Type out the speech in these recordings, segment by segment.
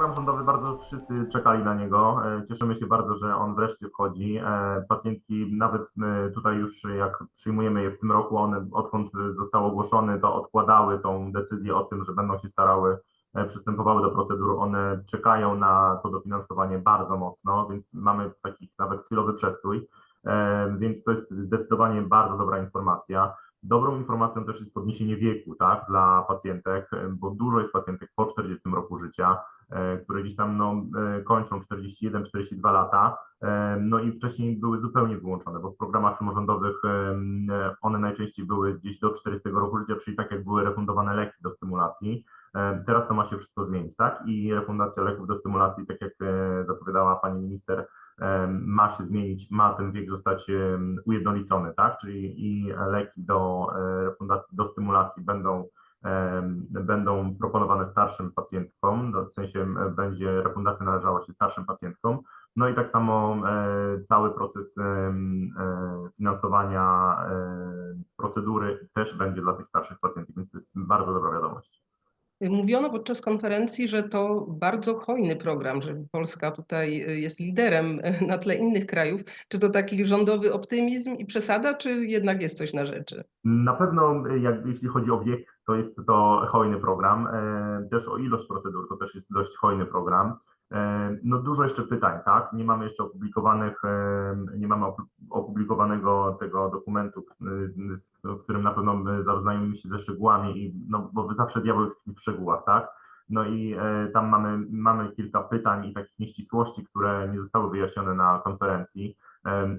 program rządowy bardzo wszyscy czekali na niego. E, Cieszymy się bardzo, że on wreszcie wchodzi. E, Pacjentki nawet e, tutaj już jak przyjmujemy je w tym roku, one odkąd został ogłoszony, to odkładały tą decyzję o tym, że będą się starały, przystępowały do procedur. One czekają na to dofinansowanie bardzo mocno, więc mamy takich nawet chwilowy przestój. Więc to jest zdecydowanie bardzo dobra informacja. Dobrą informacją też jest podniesienie wieku, tak, dla pacjentek, bo dużo jest pacjentek po 40 roku życia, e, które gdzieś tam no, e, kończą 41-42 lata, no i wcześniej były zupełnie wyłączone, bo w programach samorządowych one najczęściej były gdzieś do 40 roku życia, czyli tak jak były refundowane leki do stymulacji. Teraz to ma się wszystko zmienić, tak? I refundacja leków do stymulacji, tak jak e, zapowiadała pani minister, ma się zmienić, ma ten wiek zostać ujednolicony, tak? Czyli i leki do e, refundacji, do stymulacji będą, będą proponowane starszym pacjentkom, no, w sensie będzie refundacja należała się starszym pacjentkom. No i tak samo e, cały proces e, finansowania procedury też będzie dla tych starszych pacjentów, więc to jest bardzo dobra wiadomość. Mówiono podczas konferencji, że to bardzo hojny program, że Polska tutaj y, jest liderem y, na tle innych krajów. Czy to taki rządowy optymizm i przesada, czy jednak jest coś na rzeczy? Na pewno, jak, jeśli chodzi o wiek, to jest to hojny program. E, Też o ilość procedur, to też jest dość hojny program. E, No dużo jeszcze pytań, tak? Nie mamy jeszcze opublikowanych, e, nie mamy opu- opublikowanego tego dokumentu, w którym na pewno my zaznajomimy się ze szczegółami, no, bo zawsze diabeł tkwi w szczegółach, tak? No i e, tam mamy, mamy kilka pytań i takich nieścisłości, które nie zostały wyjaśnione na konferencji.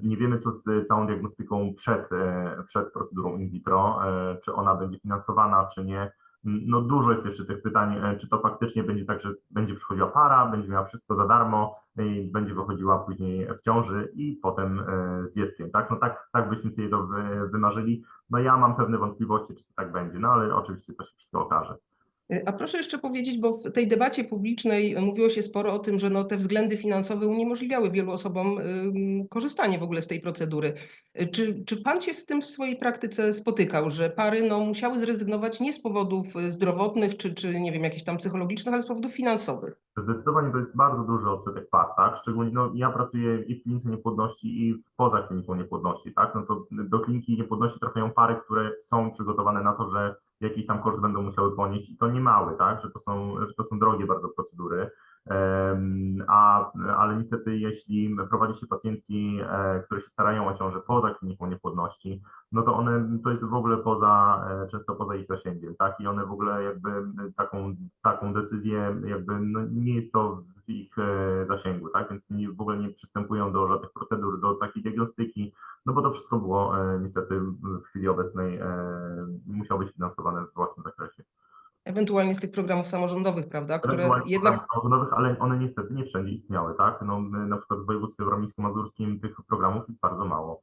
Nie wiemy, co z całą diagnostyką przed, e, przed procedurą in vitro, e, czy ona będzie finansowana, czy nie. No dużo jest jeszcze tych pytań, czy to faktycznie będzie tak, że będzie przychodziła para, będzie miała wszystko za darmo i będzie wychodziła później w ciąży i potem z dzieckiem, tak? No tak, tak byśmy sobie to wy, wymarzyli. No ja mam pewne wątpliwości, czy to tak będzie, no ale oczywiście to się wszystko okaże. Y, A proszę jeszcze powiedzieć, bo w tej debacie publicznej mówiło się sporo o tym, że no te względy finansowe uniemożliwiały wielu osobom korzystanie w ogóle z tej procedury. Y, Czy, czy pan się z tym w swojej praktyce spotykał, że pary no, musiały zrezygnować nie z powodów y, zdrowotnych czy, czy nie wiem, jakichś tam psychologicznych, ale z powodów finansowych? Zdecydowanie to jest bardzo duży odsetek par, tak? Szczególnie no, ja pracuję i w klinice niepłodności, i poza kliniką niepłodności, tak? No to do kliniki niepłodności trafiają pary, które są przygotowane na to, że jakiś tam koszt będą musiały ponieść i to nie mały, tak? Że to są, że to są drogie bardzo procedury. A, ale niestety, jeśli prowadzi się pacjentki, e, które się starają o ciążę poza kliniką niepłodności, no to one, to jest w ogóle poza, e, często poza ich zasięgiem, tak? I one w ogóle jakby taką, taką decyzję, jakby no nie jest to w ich e, zasięgu, tak? Więc nie, w ogóle nie przystępują do żadnych procedur, do takiej diagnostyki, no bo to wszystko było niestety w chwili obecnej musiało być finansowane w własnym zakresie. Ewentualnie z tych programów samorządowych, prawda, które jednak samorządowych, ale one niestety nie wszędzie istniały, tak? No, na przykład w województwie warmińsko-mazurskim tych programów jest bardzo mało.